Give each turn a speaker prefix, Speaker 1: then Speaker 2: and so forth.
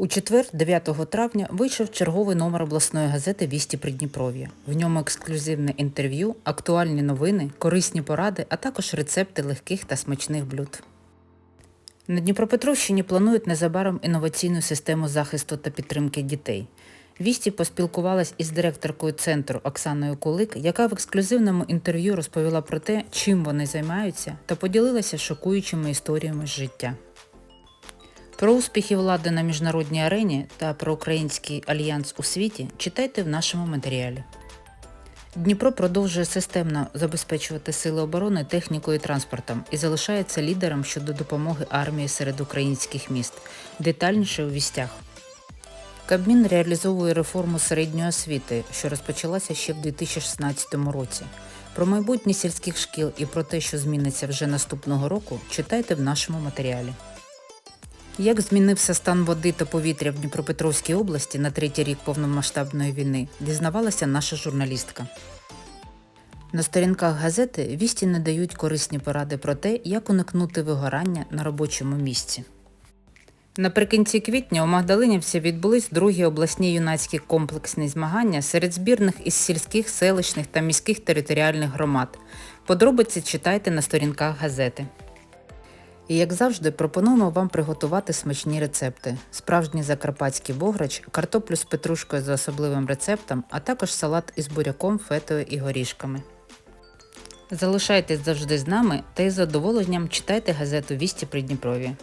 Speaker 1: У четвер, 9 травня, вийшов черговий номер обласної газети Вісті Придніпров'я. В ньому ексклюзивне інтерв'ю, актуальні новини, корисні поради, а також рецепти легких та смачних блюд. На Дніпропетровщині планують незабаром інноваційну систему захисту та підтримки дітей. Вісті поспілкувалась із директоркою центру Оксаною Кулик, яка в ексклюзивному інтерв'ю розповіла про те, чим вони займаються, та поділилася шокуючими історіями з життя. Про успіхи влади на міжнародній арені та про український альянс у світі читайте в нашому матеріалі. Дніпро продовжує системно забезпечувати сили оборони технікою і транспортом і залишається лідером щодо допомоги армії серед українських міст. Детальніше у вістях. Кабмін реалізовує реформу середньої освіти, що розпочалася ще в 2016 році. Про майбутнє сільських шкіл і про те, що зміниться вже наступного року, читайте в нашому матеріалі. Як змінився стан води та повітря в Дніпропетровській області на третій рік повномасштабної війни, дізнавалася наша журналістка. На сторінках газети вісті не дають корисні поради про те, як уникнути вигорання на робочому місці. Наприкінці квітня у Магдалинівці відбулись другі обласні юнацькі комплексні змагання серед збірних із сільських, селищних та міських територіальних громад. Подробиці читайте на сторінках газети. І як завжди, пропонуємо вам приготувати смачні рецепти: справжній закарпатський бограч, картоплю з петрушкою за особливим рецептом, а також салат із буряком, фетою і горішками. Залишайтесь завжди з нами та із задоволенням читайте газету Вісті Придніпров'я.